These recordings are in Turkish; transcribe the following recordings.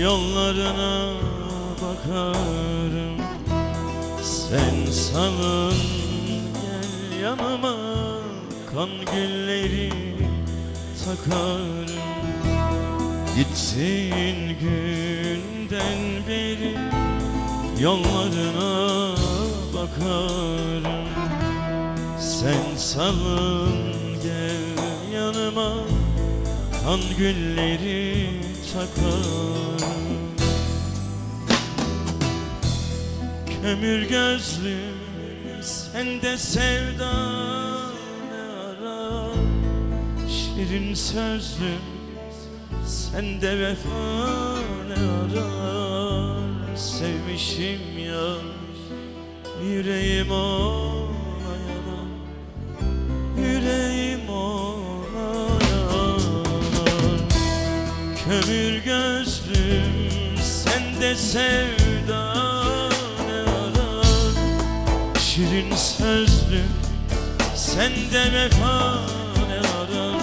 Yollarına bakarım. Sen salın gel yanıma Kan gülleri takarım. Gittiğin günden beri Yollarına bakarım. Sen salın gel yanıma Kan gülleri takarım Kömür gözlüm sende sevda ne ara Şirin sözlüm sende vefa ne arar? Sevmişim ya yüreğim ona sevda ne arar? Şirin sözlüm sende vefa ne arar?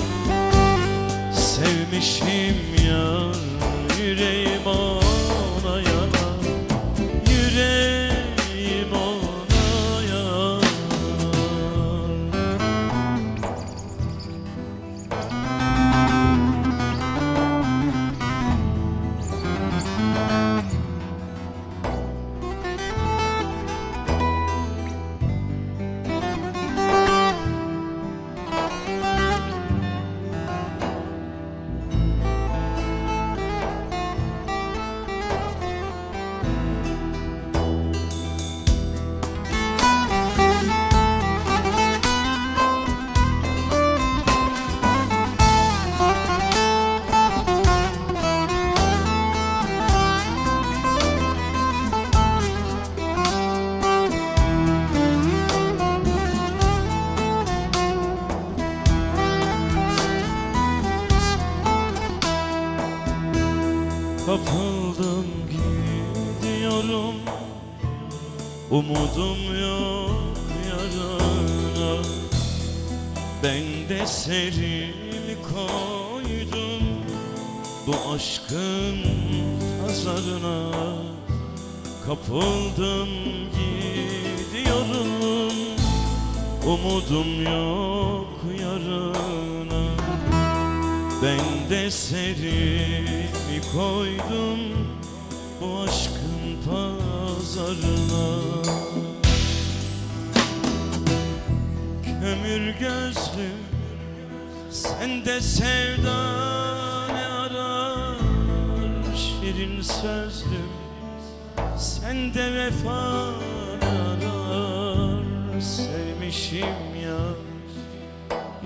Sevmişim yar Kapıldım gidiyorum. Umudum yok yarına. Ben de serimi koydum Bu aşkın pazarına. Kapıldım gidiyorum. Umudum yok ben de serimi koydum bu aşkın pazarına. Kömür gözlüm sende sevda ne arar? Şirin sözlüm sende vefa ne arar? Sevmişim ya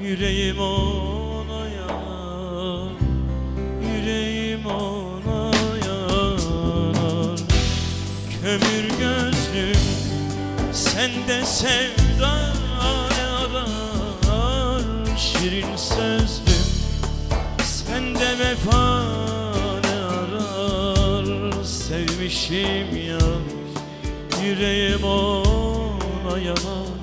Yüreğim ona Kömür gözlüm. Sende sevda ne arar Şirin sözlüm. Sende vefa ne arar? Sevmişim ya Yüreğim ona yanar